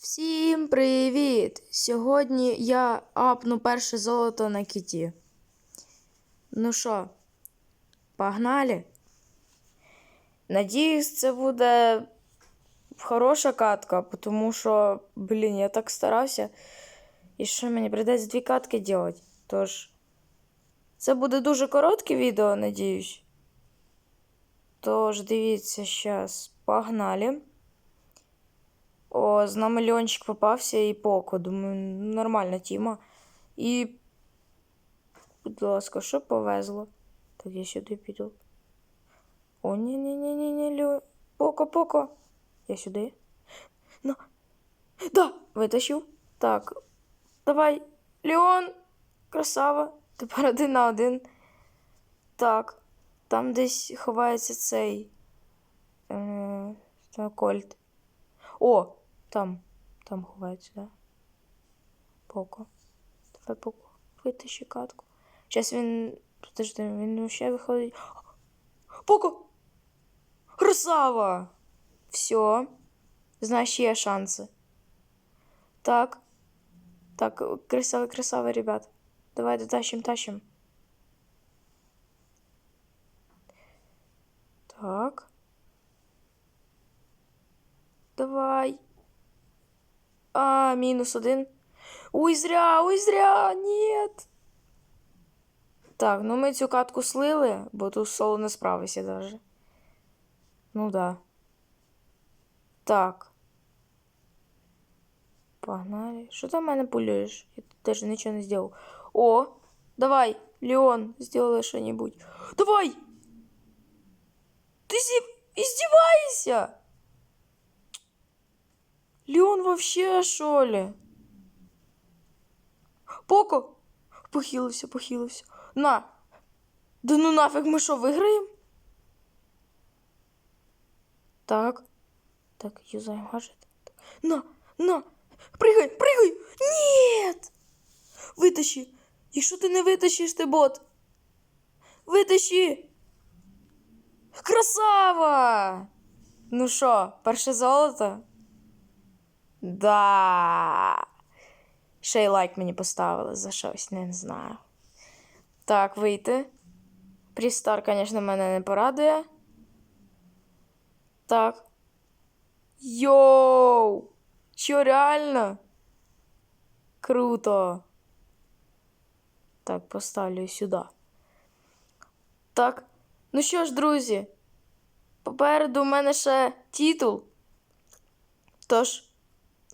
Всім привіт! Сьогодні я апну перше золото на кіті. Ну що, погнали? Надіюсь, це буде хороша катка, тому що, блін, я так старався. І що мені прийдеться дві катки робити. Тож, це буде дуже коротке відео, надіюсь. Тож, дивіться, зараз, погнали. О, з нами Льончик попався і Поко. Думаю, нормальна тіма. І. Будь ласка, що повезло? Так, я сюди піду. О, ні ні ні ні ні Льо... Поко, Поко. Я сюди. На. Да! Витащив. Так. Давай. Леон! Красава. Тепер один на один. Так. Там десь ховається цей. Е, Кольт. О, там. Там ховається, да? Поко. Давай поко. Витащи катку. Зараз він. Подожди, він ще виходить. Поко! Красава! Все. Значить, є шанси. Так. Так, красава, красава, ребят. Давай дотащим, тащим. Так. Давай. А, минус один. Ой, зря, ой, зря, нет. Так, ну ми цю катку слили, бо тут соло не справився даже. Ну да. Так. Погнали. Що в мене пулюєш? Я тут теж нічого не зробив. О, давай, Леон, сделай что-нибудь. Давай! Ты издеваешься? Леон вообще, що ли? Поко! Похилився, похилився. На! Да ну нафіг, ми що, виграємо? Так. Так, юзаем гаджет. На, на! Пригай, пригай! Нет! Витащи! Якщо ти не витащиш, ти бот! Витащи! Красава! Ну що, перше золото? Да. Ще й лайк мені поставили за щось, не знаю. Так, вийти. Прістар, звісно, мене не порадує. Так. Йоу! Чо реально? Круто. Так, поставлю сюди. Так. Ну що ж, друзі, попереду у мене ще титул. Тож,